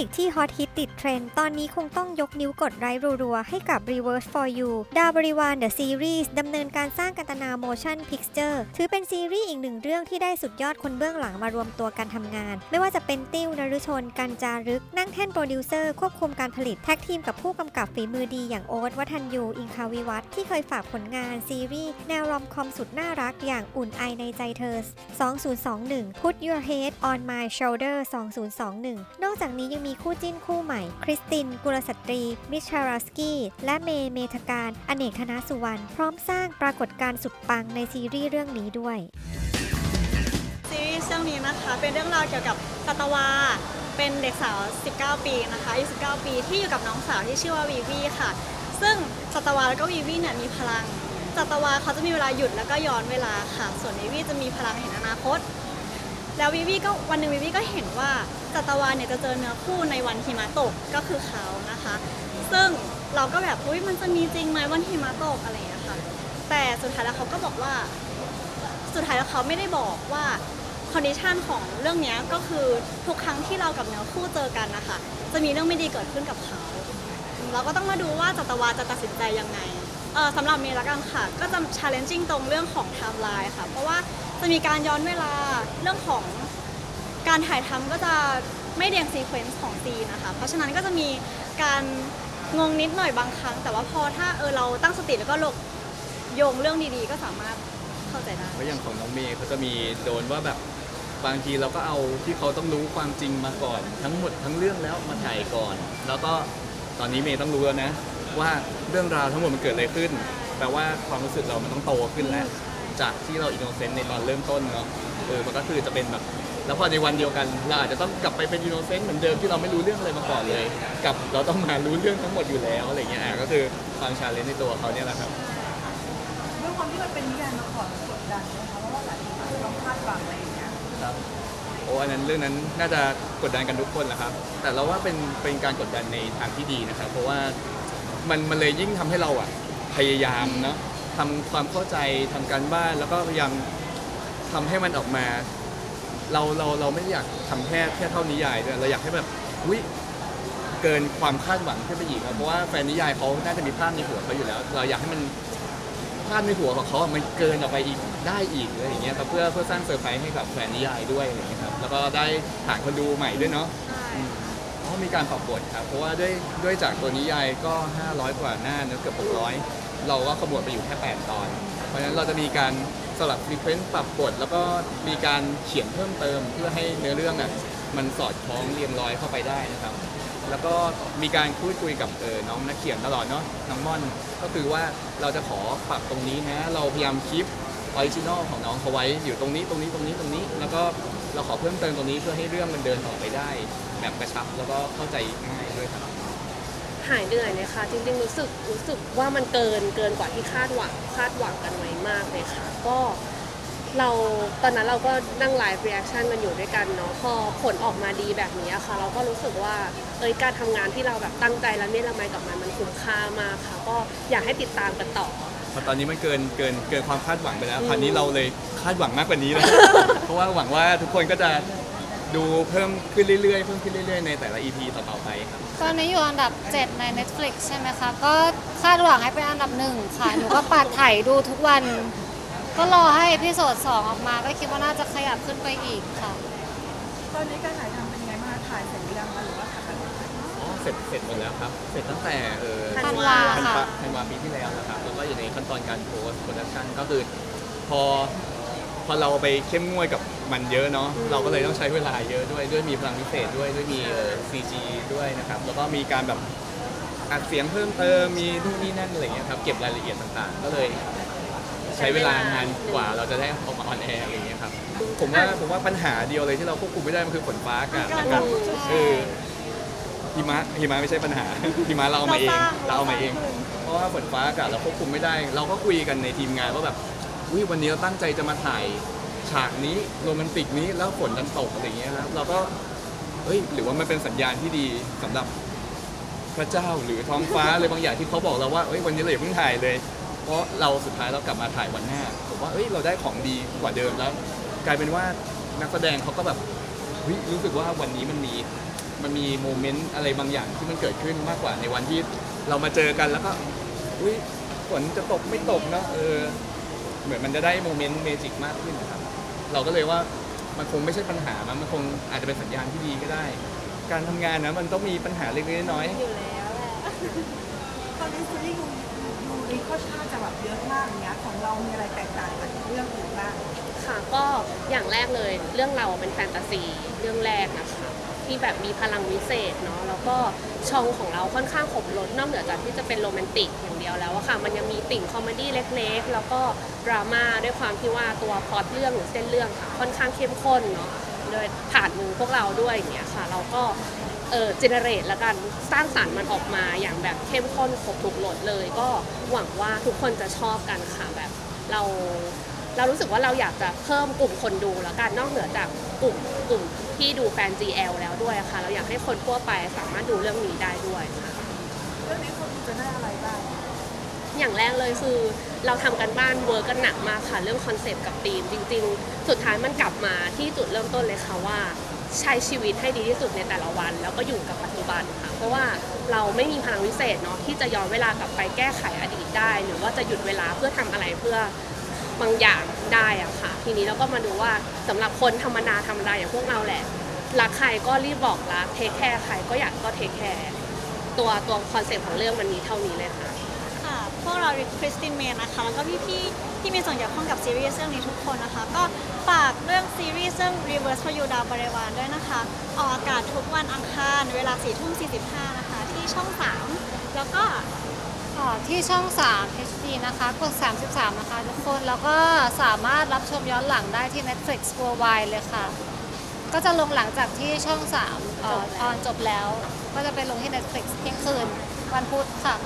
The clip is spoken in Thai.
ปิกที่ฮอตฮิตติดเทรนด์ตอนนี้คงต้องยกนิ้วกดไลค์รัวๆ ให้กับ Reverse for You ดาวบริวาร The Series ดำเนินการสร้างกันตนา Motion Picture ถือเป็นซีรีส์อีกหนึ่งเรื่องที่ได้สุดยอดคนเบื้องหลังมารวมตัวกันทำงาน ไม่ว่าจะเป็นติ้วนฤชน กันจารึก นั่งแท่นโปรดิวเซอร์ ควบคุมการผลิตแท็กทีมกับผู้กำกับฝีมือดีอย่างโอ๊ตวัฒนยู อิงคาวิวัฒที่เคยฝากผลงานซีรีส์แนวรอมคอมสุดน่ารักอย่างอุ่นไอในใจเธอ 2021 Put Your Head on My Shoulder 2021 นอกจากนี้ยังมีีคู่จิ้นคู่ใหม่ คริสติน กุลสตรี มิชาราสกี้ และเมย์เมธการ อเนกธนสุวรรณ พร้อมสร้างปรากฏการณ์สุดปังในซีรีส์เรื่องนี้ด้วย ซีรีส์เรื่องนี้นะคะเป็นเรื่องราวเกี่ยวกับสัตวาเป็นเด็กสาว 19 ปีนะคะอายุ19 ปีที่อยู่กับน้องสาวที่ชื่อว่าวีวีค่ะ ซึ่งสัตวาแล้วก็วีวีเนี่ยมีพลังสัตวาเขาจะมีเวลาหยุดแล้วก็ย้อนเวลาค่ะ ส่วนวีวีจะมีพลังเห็นอนาคต แล้ววีวีก็วันหนึ่งวีวีก็เห็นว่าสัตวาเนี่ยจะเจอเนื้อคู่ในวันหิมะตกก็คือเขานะคะ ซึ่งเราก็แบบอุ้ยมันจะมีจริงไหมวันหิมะตกอะไรอย่างเงี้ยค่ะแต่สุดท้ายแล้วเขาก็บอกว่า สุดท้ายแล้วเขาไม่ได้บอกว่าคอนดิชันของเรื่องนี้ก็คือทุกครั้งที่เรากับเนื้อคู่เจอกันนะคะจะมีเรื่องไม่ดีเกิดขึ้นกับเขา เราก็ต้องมาดูว่าจัตวาจะตัดสินใจยังไง เออสำหรับเมย์ละกันค่ะ ก็จะ challenging ตรงเรื่องของไทม์ไลน์ค่ะ เพราะว่าจะมีการย้อนเวลาเรื่องของการถ่ายทำก็จะไม่เรียงซีเควนซ์ของซีนนะคะ เพราะฉะนั้นก็จะมีการงงนิดหน่อยบางครั้ง แต่ว่าพอถ้าเออเราตั้งสติแล้วก็ลงโยงเรื่องดีๆ ก็สามารถเข้าใจได้ เพราะอย่างของน้องเมย์เขาจะมีโดนว่าแบบบางทีเราก็เอาที่เขาต้องรู้ความจริงมาก่อน ทั้งหมดทั้งเรื่องแล้วมาถ่ายก่อน แล้วก็ตอนนี้เมย์ต้องรู้แล้วนะ ว่าเรื่องราวทั้งหมดมันเกิดอะไรขึ้นแปลว่าความรู้สึกเรามันต้องโตขึ้นแล้วจากที่เราอินโนเซนต์ในตอนเริ่มต้นเนาะเออมันก็คือจะเป็นแบบแล้วพอในวันเดียวกันเราอาจจะต้องกลับไปเป็นอินโนเซนต์เหมือนเดิมที่เราไม่รู้เรื่องอะไรมาก่อนเลยกลับเราต้องมารู้เรื่องทั้งหมดอยู่แล้วอะไรเงี้ยอะก็คือความชาเลนจ์ในตัวเขาเนี่ยแหละครับ ด้วยความที่มันเป็นนิยายมาก่อนกดดันนะคะเพราะว่าหลายคนอาจจะต้องคาดหวังอะไรอย่างเงี้ยครับโอ้อันนั้นเรื่องนั้นน่าจะกดดันกันทุกคนแหละครับ แต่เราว่าเป็นเป็นการกดดันในทางที่ดีนะครับ เพราะว่า มันมันเลยยิ่งทำให้เราอะพยายามเนาะทำความเข้าใจทำการบ้านแล้วก็พยายามทำให้มันออกมา เราเราเราไม่ได้อยากทำแค่แค่เท่านิยายด้วยเราอยากให้แบบอุ้ยเกินความคาดหวังขึ้นไปอีกครับเพราะว่าแฟนนิยายเขาน่าจะมีภาพในหัวเขาอยู่แล้ว เราอยากให้มันภาพในหัวของเขาอะมันเกินออกไปอีกได้อีกอะไรอย่างเงี้ยครับเพื่อเพื่อสร้างเซอร์ไพรส์ให้กับแฟนนิยายด้วยอะไรอย่างเงี้ยครับแล้วก็ได้ฐานคนดูใหม่ด้วยเนาะ ใช่เพราะ มีการปรับบทครับ เพราะว่าด้วยด้วยจากตัวนิยายก็ 500 กว่าหน้าเนอะเกือบ600 เราก็ขมวดไปอยู่แค่ 8 ตอน เพราะฉะนั้นเราจะมีการสลับซีเควนซ์ปรับบท แล้วก็มีการเขียนเพิ่มเติม เพื่อให้เนื้อเรื่องอะมันสอดคล้องเรียงร้อยเข้าไปได้นะครับ แล้วก็มีการพูดคุยกับเออน้องนักเขียนตลอดเนาะน้องม่อนก็คือว่าเราจะขอปรับตรงนี้นะเราพยายามคลิป ออริจินอลของน้องเขาไว้อยู่ตรงนี้ตรงนี้ตรงนี้ตรงนี้ แล้วก็เราขอเพิ่มเติมตรงนี้เพื่อให้เรื่องมันเดินต่อไปได้ แบบกระชับแล้วก็เข้าใจง่ายด้วยครับ หายเหนื่อยเลยค่ะ จริงๆรู้สึกรู้สึกว่ามันเกินเกินกว่าที่คาดหวังคาดหวังกันไว้มากเลยค่ะ ก็เราตอนนั้นเราก็นั่งไลฟ์เรีแอคชั่นกันอยู่ด้วยกันเนาะพอผลออกมาดีแบบนี้ค่ะ เราก็รู้สึกว่าเอ้ยการทำงานที่เราแบบตั้งใจและเนรมัยกับมันมันคุ้มค่ามากค่ะ ก็อยากให้ติดตามกันต่อ พราะตอนนี้มันเกินเกินเกินความคาดหวังไปแล้วอืมคราวนี้เราเลยคาดหวังมากกว่านี้เลย เพราะว่าหวังว่าทุกคนก็จะดูเพิ่มขึ้นเรื่อยๆเพิ่มขึ้นเรื่อยๆ ในแต่ละ EP ต่อๆไปครับ ตอนนี้อยู่อันดับ 7 ใน Netflix ใช่ไหมคะ ก็คาดหวังให้เป็นอันดับหนึ่งค่ะ หนูก็ปัดไถดูทุกวัน ก็รอให้เอพิโซด2ออกมา ก็คิดว่าน่าจะขยับขึ้นไปอีกค่ะ ตอนนี้การถ่ายทำเป็นยังไงบ้างคะถ่ายเสร็จหรือยังคะหรือว่าถ่ายกันอยู่อ๋อ เสร็จเสร็จหมดแล้วครับ เสร็จตั้งแต่เออธันวาธันค่ะวาธันวาปีที่แล้วนะครับแล้ว ก็อยู่ในขั้นตอนการโพสต์โปรดักชันก็คือพอพอเราไปเข้มงวดกับมันเยอะเนาะเราก็เลยต้องใช้เวลาเยอะด้วยด้วยมีพลังพิเศษด้วยด้วยมีเอ่อ CG ด้วยนะครับ แล้วก็มีการแบบอัดเสียงเพิ่มเติมมีนู่นนี่นั่นอะไรอย่างเงี้ยครับเก็บรายละเอียดต่างๆ ก็เลยใช้เวลานานกว่าเราจะได้ออกมาออนแอร์อะไรอย่างเงี้ยครับผมว่าผมว่าปัญหาเดียวเลยที่เราควบคุมไม่ได้มันคือฝนฟ้าอากาศนะครับคือ หิมะหิมะไม่ใช่ปัญหา หิมะเราเอามาเองเราเราสร้างเอามาเองเราสร้างขึ้นเพราะว่าฝนฟ้าอากาศเราควบคุมไม่ได้ เราก็คุยกันในทีมงานว่าแบบวิวันนี้เราตั้งใจจะมาถ่ายฉากนี้โรแมนติกนี้แล้วฝนดันตกอะไรอย่างเงี้ยครับเราก็เฮ้ยหรือว่ามันเป็นสัญญาณที่ดีสำหรับพระเจ้าหรือท้องฟ้าอะไรบางอย่างที่เขาบอกเราว่าเอ้ยวันนี้เราอย่าเพิ่งถ่ายเลย เพราะเราสุดท้ายเรากลับมาถ่ายวันหน้าผมว่าเอ้ยเราได้ของดีกว่าเดิมแล้ว กลายเป็นว่านักแสดงเขาก็แบบเฮ้ยรู้สึกว่าวันนี้มันมี มันมีโมเมนต์อะไรบางอย่างที่มันเกิดขึ้นมากกว่าในวันที่เรามาเจอกันแล้วก็อุ้ยฝนจะตกไม่ตกเนอะเออเหมือนมันจะได้โมเมนต์เมจิกมากขึ้นนะครับ เราก็เลยว่ามันคงไม่ใช่ปัญหามันมันคงอาจจะเป็นสัญญาณที่ดีก็ได้ การทำงานนะมันต้องมีปัญหาเล็กๆน้อยๆอยู่แล้วแหละตอนนี้ซีรีส์ยูยูริก็ชาติจะแบบเยอะมากอย่างเงี้ยของเรามีอะไรแตกต่างจากเรื่องอื่นบ้างค่ะก็อย่างแรกเลยเรื่องเราเป็นแฟนตาซีเรื่องแรกนะคะ ที่แบบมีพลังวิเศษเนาะแล้วก็ช่องของเราค่อนข้างขบรถนอกเหนือจากที่จะเป็นโรแมนติกอย่างเดียวแล้วอะค่ะ มันยังมีติ่งคอมเมดี้เล็กๆ แล้วก็ดราม่าด้วยความที่ว่าตัวพล็อตเรื่องหรือเส้นเรื่องค่ะค่อนข้างเข้มข้นเนาะโดยผ่านมือพวกเราด้วยอย่างเงี้ยค่ะ เราก็เออเจเนเรตแล้วกันสร้างสรรค์มันออกมาอย่างแบบเข้มข้นครบทุกรสเลย ก็หวังว่าทุกคนจะชอบกันค่ะแบบเรา เรารู้สึกว่าเราอยากจะเพิ่มกลุ่มคนดูแล้วกันนอกเหนือจากกลุ่มกลุ่มที่ดูแฟน GL แล้วด้วยค่ะ เราอยากให้คนทั่วไปสามารถดูเรื่องนี้ได้ด้วยค่ะเรื่องนี้คนดูจะได้อะไรบ้างอย่างแรกเลยคือเราทำกันบ้านเวิร์กกันหนักมากค่ะ เรื่องคอนเซปต์กับธีมจริง ๆ สุดท้ายมันกลับมาที่จุดเริ่มต้นเลยค่ะว่าใช้ชีวิตให้ดีที่สุดในแต่ละวัน แล้วก็อยู่กับปัจจุบันค่ะ เพราะว่าเราไม่มีพลังวิเศษเนาะที่จะย้อนเวลากลับไปแก้ไขอดีตได้ หรือว่าจะหยุดเวลาเพื่อทำอะไรเพื่อ บางอย่างได้อะค่ะ ทีนี้เราก็มาดูว่าสำหรับคนธรรมดาธรรมดาอย่างพวกเราแหละรักใครก็รีบบอกรักเทคแคร์ใครก็อยากก็เทคแคร์ตัวตัวคอนเซ็ปต์ของเรื่องมันมีเท่านี้เลยค่ะค่ะพวกเราคริสตินเมนนะคะแล้วก็พี่ๆที่มีส่วนเกี่ยวข้องกับซีรีส์เรื่องนี้ทุกคนนะคะ ก็ฝากเรื่องซีรีส์เรื่อง Reverse for You ดาวบริวารด้วยนะคะออกอากาศทุกวันอังคารเวลา4ทุ่ม45นะคะที่ช่อง 3 แล้วก็ อ่าที่ช่อง 3 HD นะคะกด33 นะคะทุกคนแล้วก็สามารถรับชมย้อนหลังได้ที่ Netflix Worldwide เลยค่ะ ก็จะลงหลังจากที่ช่อง3จบแล้วออนจบแล้ว ก็จะไปลงที่ Netflix เที่ยงคืนวันพุธค่ะ